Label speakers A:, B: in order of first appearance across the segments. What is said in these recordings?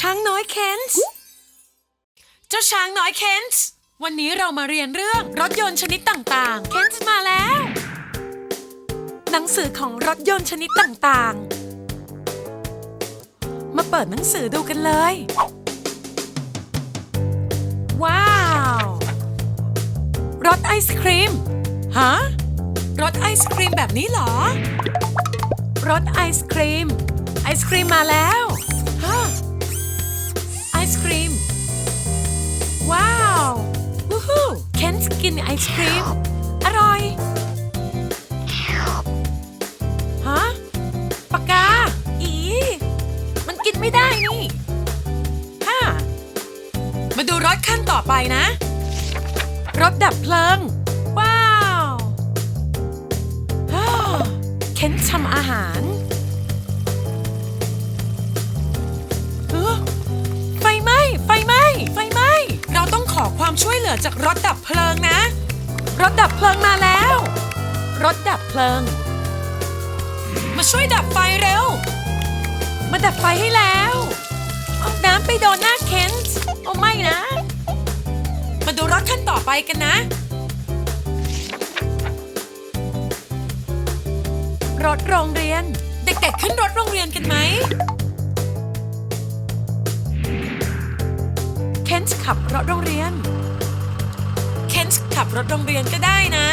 A: ช้างน้อยเคนส์เจ้าช้างน้อยเคนส์วันนี้เรามาเรียนเรื่องรถยนต์ชนิดต่างๆ เคนส์มาแล้ว หนังสือของรถยนต์ชนิดต่างๆ มาเปิดหนังสือดูกันเลย ว้าว รถไอศครีม ฮะ รถไอศครีมแบบนี้เหรอ รถไอศครีม ไอศครีมมาแล้วฮะไอศครีม ว้าววู้ฮู้เคนกินไอศครีม อร่อยฮะปากกา อี มันกินไม่ได้นี่ฮ่ามาดูรถขั้นต่อไปนะ รถดับเพลิง อจากรถดับเพลิงนะ รถดับเพลิงมาแล้ว รถดับเพลิง มาช่วยดับไฟเร็ว มาดับไฟให้แล้วเอาน้ำไปโดนหน้าเคนส์โอไม่นะ มาดูรถขั้นต่อไปกันนะ รถโรงเรียน เด็กๆขึ้นรถโรงเรียนกันไหมเคนส์ขับรถโรงเรียน ขับรถโรงเรียนก็ได้นะ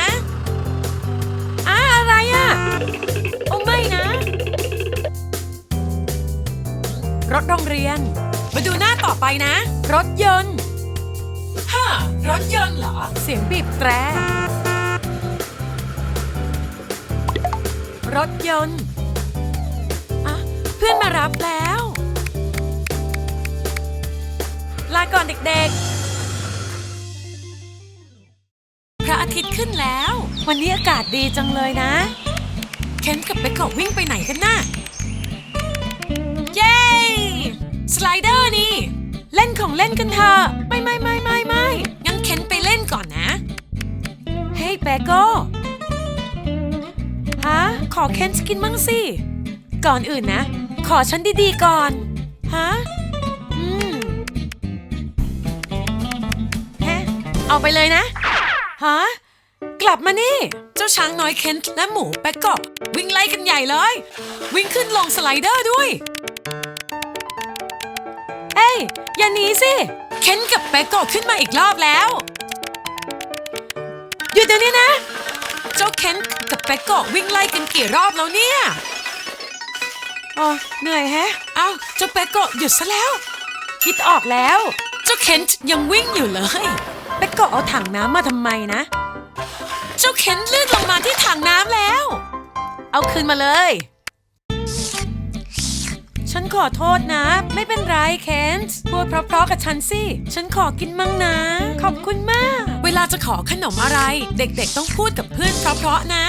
A: อ่าอะไรอะโอ้ไม่นะ รถโรงเรียน มาดูหน้าต่อไปนะ รถยนต์ฮ่ารถยนต์เหรอ เสียงบีบแตรรถยนต์อะเพื่อนมารับแล้ว ลาก่อนเด็กๆ อาทิตย์ขึ้นแล้ว วันนี้อากาศดีจังเลยนะ เคนกับเบคกวิ่งไปไหนกันน่ะเย้ สไลเดอร์นี่ เล่นของเล่นกันเถอะไม่ไม่ไม่ไม่ไม่งั้นเคนไปเล่นก่อนนะ เฮ้ยเบโก้ฮะขอเคนกินมั่งสิ ก่อนอื่นนะ ขอฉันดีๆก่อน ฮะอืมฮะเอาไปเลยนะ ฮะ กลับมานี่ เจ้าช้างน้อยเคนและหมูแป๊กก็วิ่งไล่กันใหญ่เลย วิ่งขึ้นลงสไลเดอร์ด้วย เอ้ย อย่าหนีสิเคนกับแป๊กก็ขึ้นมาอีกรอบแล้ว หยุดเดี๋ยวนี้นะ เจ้าเคนกับแป๊กก็วิ่งไล่กันกี่รอบแล้วเนี่ยอ๋อเหนื่อยแฮะ เอ้าเจ้าแป๊กก็หยุดซะแล้ว คิดออกแล้ว เจ้าเคนยังวิ่งอยู่เลยแป๊กก็เอาถังน้ำมาทำไมนะ เจ้าเคนลื่นลงมาที่ถังน้ำแล้ว เอาคืนมาเลย ฉันขอโทษนะ ไม่เป็นไรเคนส์พูดเพราะๆกับฉันสิ ฉันขอกินมั่งนะ ขอบคุณมาก เวลาจะขอขนมอะไร เด็กๆต้องพูดกับเพื่อนเพราะๆนะ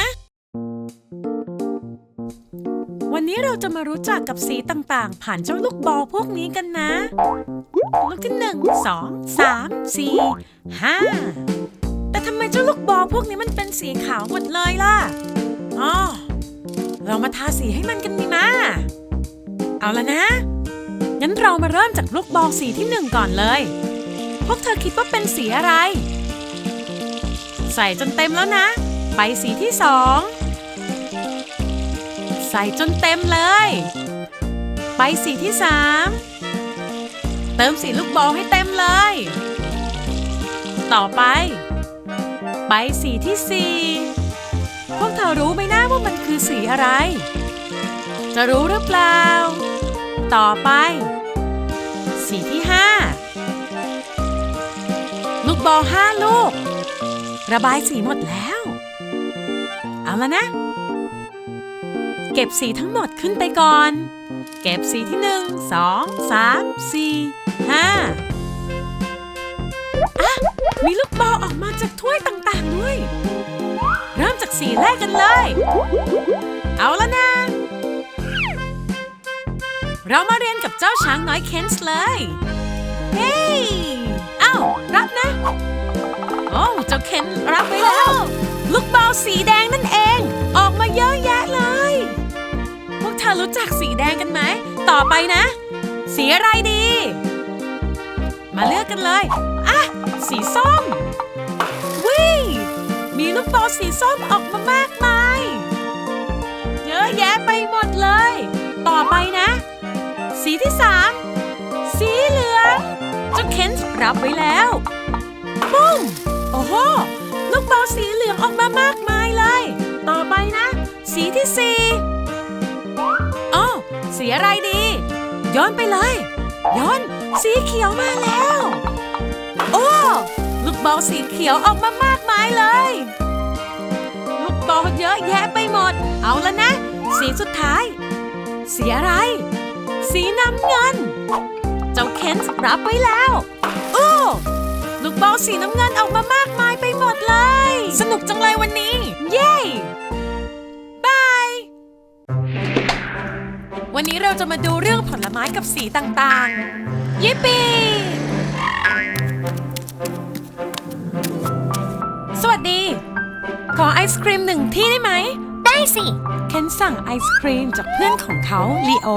A: วันนี้เราจะมารู้จักกับสีต่างๆ ผ่านเจ้าลูกบอลพวกนี้กันนะ ลูกที่หนึ่งสองสามสี่ห้า แต่ทำไมเจ้าลูกบอลพวกนี้มันเป็นสีขาวหมดเลยล่ะอ๋อเรามาทาสีให้มันกันดีมาเอาละนะ งั้นเรามาเริ่มจากลูกบอลสีที่หนึ่งก่อนเลย พวกเธอคิดว่าเป็นสีอะไร ใส่จนเต็มแล้วนะ ไปสีที่สอง ใส่จนเต็มเลย ไปสีที่สามเติมสีลูกบอลให้เต็มเลย ต่อไป ไปสีที่สี่พวกเธอรู้ไหมนะว่ามันคือสีอะไร จะรู้หรือเปล่า ต่อไป สีที่ห้าลูกบอลห้าลูก ระบายสีหมดแล้ว เอาละนะ เก็บสีทั้งหมดขึ้นไปก่อน เก็บสีที่หนึ่งสองสามสี่ห้า มีลูกบอลออกมาจากถ้วยต่างๆด้วย เริ่มจากสีแรกกันเลย เอาละนะ เรามาเรียนกับเจ้าช้างน้อยเคนส์เลย เฮ้ยเอ้ารับนะ โอ้เจ้าเคนรับไปแล้ว ลูกบอลสีแดงนั่นเอง ออกมาเยอะแยะเลย พวกเธอรู้จักสีแดงกันไหม ต่อไปนะ สีอะไรดี มาเลือกกันเลย อะ สีส้มวิมีลูกบอลสีส้มออกมามากมาย เยอะแยะไปหมดเลย ต่อไปนะ สีที่สามสีเหลืองเจ้าเคนส์รับไว้แล้วปุ้มโอ้โหลูกบอลสีเหลืองออกมามากมายเลย ต่อไปนะ สีที่สี่อ้อสีอะไรดีย้อนไปเลยย้อน สีเขียวมาแล้ว โอ้ลูกบอลสีเขียวออกมามากมายเลย ลูกบอลเยอะแยะไปหมด เอาแล้วนะ สีสุดท้าย สีอะไร สีน้ำเงิน เจ้าเคนส์รับไว้แล้วโอ้ลูกบอลสีน้ำเงินออกมามากมายไปหมดเลย สนุกจังเลยวันนี้ เย้บายวันนี้เราจะมาดูเรื่องผลไม้กับสีต่างๆ ยิปปี้สวัสดี ขอไอศครีมหนึ่งที่ได้ไหม
B: ได้สิ
A: เคนสั่งไอศครีมจากเพื่อนของเขาลีโอ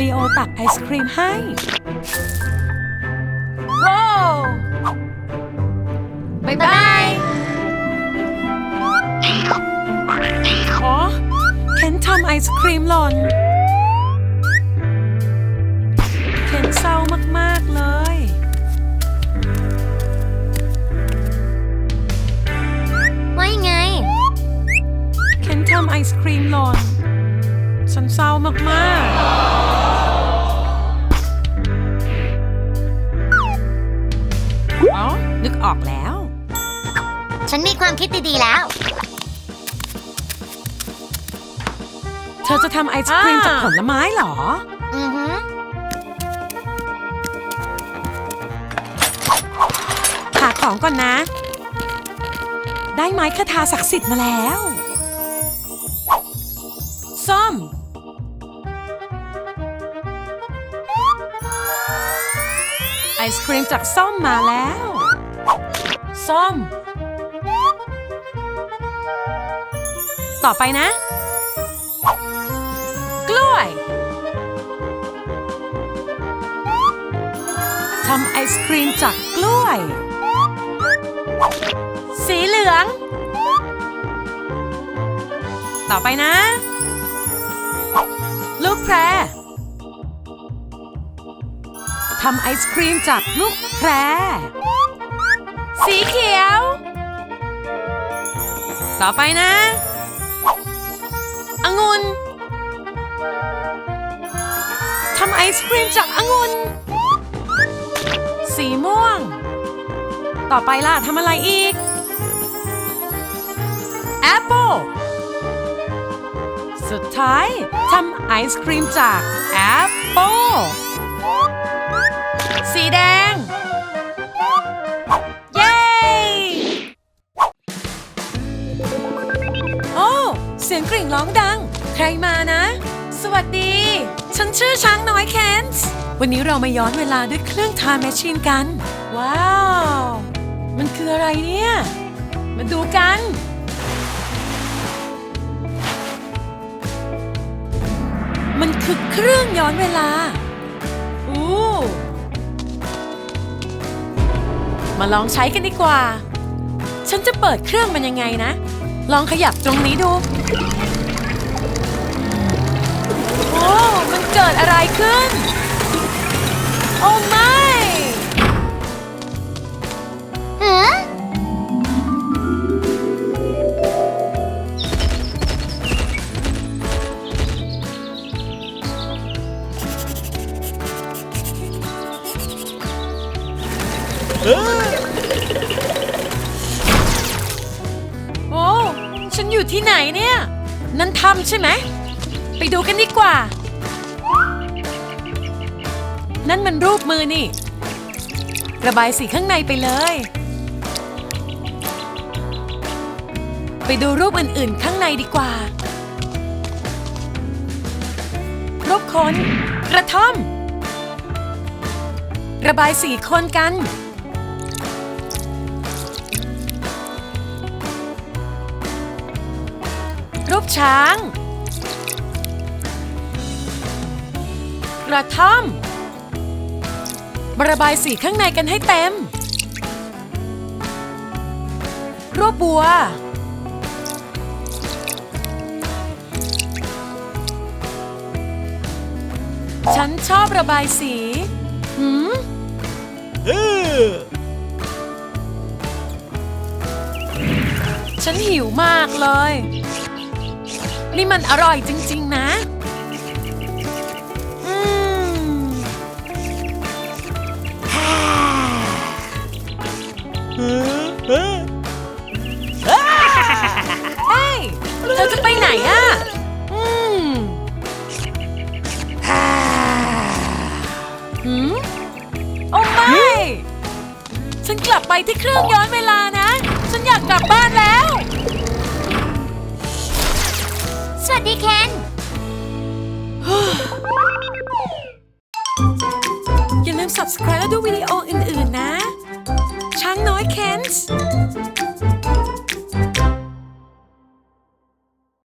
A: ลีโอตักไอศครีมให้ว้าวบายบายอ๋อเคนทำไอศครีมหล่น เคนเศร้ามาก ๆ เลย
B: ว่ายังไง
A: เคนทำไอศครีมหล่นฉันเศร้ามาก ๆ อ๋อ นึกออกแล้ว
B: ฉันมีความคิดดีๆแล้ว
A: เธอจะทำไอศครีม
B: อ่า
A: จากผลไม้เหรอ
B: อือหื
A: ของก่อนนะ ได้ไม้คาถาศักดิ์สิทธิ์มาแล้วส้มไอศครีมจากส้มมาแล้วส้ม ต่อไปนะ กล้วยทำไอศครีมจากกล้วย สีเหลือง ต่อไปนะ ลูกแพรทำไอศครีมจากลูกแพร สีเขียว ต่อไปนะองุ่นทำไอศครีมจากองุ่นสีม่วง ต่อไปล่ะทำอะไรอีกแอปเปิลสุดท้ายทำไอศครีมจากแอปเปิลสีแดง เย้ โอ้ เสียงกริ่งร้องดัง ใครมานะ สวัสดี ฉันชื่อช้างน้อยแคนส์วันนี้เรามาย้อนเวลาด้วยเครื่องทานแมชชีนกัน ว้าว มันคืออะไรเนี่ย มาดูกัน มันคือเครื่องย้อนเวลา อู้ มาลองใช้กันดีกว่า ฉันจะเปิดเครื่องมันยังไงนะ ลองขยับตรงนี้ดู โอ้ มันเกิดอะไรขึ้น โอ้ไม่ นั่นถ้ำใช่ไหม ไปดูกันดีกว่า นั่นมันรูปมือนี่ ระบายสีข้างในไปเลย ไปดูรูปอื่นๆ ข้างในดีกว่า รูปคน กระท่อม ระบายสีคนกัน ช้าง กระท่อมมาระบายสีข้างในกันให้เต็มรูปบัว ฉันชอบระบายสีหืมฉันหิวมากเลย นี่มันอร่อยจริง ๆ นะอืมเฮ้ยเธอจะไปไหนอะอืมหืมโอ้ไม่ ฉันกลับไปที่เครื่องย้อนเวลานะ ฉันอยากกลับบ้านแล้ว
B: วัสดีเคน
A: อย่าลืม subscribe และดูวิดีโออื่น ๆ นะ ช้างน้อยเคนส์